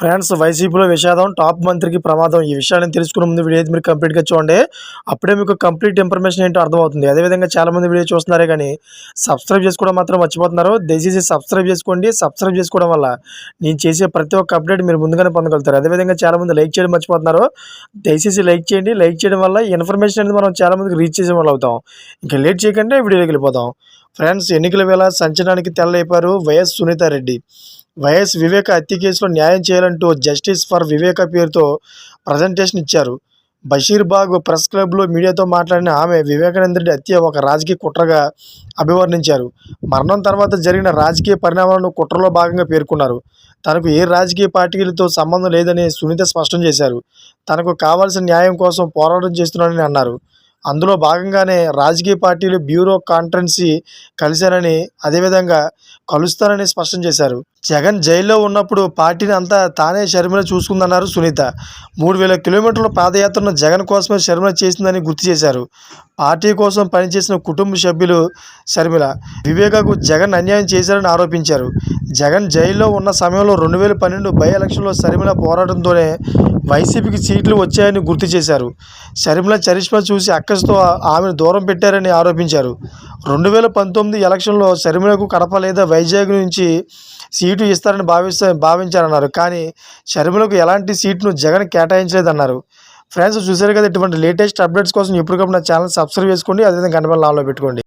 Friends వైసీపీలో విషాదం top మంత్రికి ప్రమాదం. ఈ విషయాన్ని తెలుసుకునే ముందు వీడియో మీరు కంప్లీట్గా చూడండి. అప్పుడే మీకు కంప్లీట్ ఇన్ఫర్మేషన్ ఏంటో అర్థమవుతుంది. అదేవిధంగా చాలామంది వీడియో చూస్తున్నారే కానీ సబ్స్క్రైబ్ చేసుకోవడం మాత్రం మర్చిపోతున్నారు. దయచేసి సబ్స్క్రైబ్ చేసుకోండి. సబ్స్క్రైబ్ చేసుకోవడం వల్ల నేను చేసే ప్రతి ఒక్క అప్డేట్ మీరు ముందుగానే పొందగలుగుతారు. అదేవిధంగా చాలామంది లైక్ చేయడం మర్చిపోతున్నారు. దయచేసి లైక్ చేయండి. లైక్ చేయడం వల్ల ఇన్ఫర్మేషన్ అనేది మనం చాలామందికి రీచ్ చేసే వాళ్ళు అవుతాం. ఇంకా లేట్ చేయకుండా వీడియోకి వెళ్ళిపోతాం ఫ్రెండ్స్ ఎన్నికల వేళ సంచలనానికి తెల్లైపారు వైఎస్ సునీతారెడ్డి. వైఎస్ వివేక హత్య కేసులో న్యాయం చేయాలంటూ జస్టిస్ ఫర్ వివేక పేరుతో ప్రజెంటేషన్ ఇచ్చారు. బషీర్బాగ్ ప్రెస్ క్లబ్లో మీడియాతో మాట్లాడిన ఆమె వివేకానంద రెడ్డి హత్య ఒక రాజకీయ కుట్రగా అభివర్ణించారు. మరణం తర్వాత జరిగిన రాజకీయ పరిణామాలను కుట్రలో భాగంగా పేర్కొన్నారు. తనకు ఏ రాజకీయ పార్టీలతో సంబంధం లేదని సునీత స్పష్టం చేశారు. తనకు కావాల్సిన న్యాయం కోసం పోరాటం చేస్తున్నానని అన్నారు. అందులో భాగంగానే రాజకీయ పార్టీలు బ్యూరో కాన్ఫరెన్సీ కలిశారని అదేవిధంగా కలుస్తారని స్పష్టం చేశారు. జగన్ జైల్లో ఉన్నప్పుడు పార్టీని అంతా తానే షర్మిల చూసుకుందన్నారు సునీత. మూడు వేల కిలోమీటర్ల పాదయాత్రను జగన్ కోసమే షర్మిల చేసిందని గుర్తు చేశారు. పార్టీ కోసం పనిచేసిన కుటుంబ సభ్యులు శర్మిల. వివేకకు జగన్ అన్యాయం చేశారని ఆరోపించారు. జగన్ జైల్లో ఉన్న సమయంలో రెండు వేల పన్నెండు బై ఎలక్షన్లో శర్మిల పోరాటంతోనే వైసీపీకి సీట్లు వచ్చాయని గుర్తు చేశారు. శర్మిల చరిష్మా చూసి అక్కసుతో ఆమెను దూరం పెట్టారని ఆరోపించారు. రెండు వేల పంతొమ్మిది ఎలక్షన్లో శర్మిలకు కడప లేదా వైజాగ్ నుంచి సీటు ఇస్తారని భావిస్తా భావించారన్నారు. కానీ శర్మిలకు ఎలాంటి సీట్ను జగన్ కేటాయించలేదన్నారు. ఫ్రెండ్స్ చూసారు కదా ఇటువంటి లేటెస్ట్ అప్డేట్స్ కోసం ఎప్పటికప్పుడు నా ఛానల్ సబ్స్క్రైబ్ చేసుకోండి అదేవిధంగా గంట లాలో పెట్టుకోండి.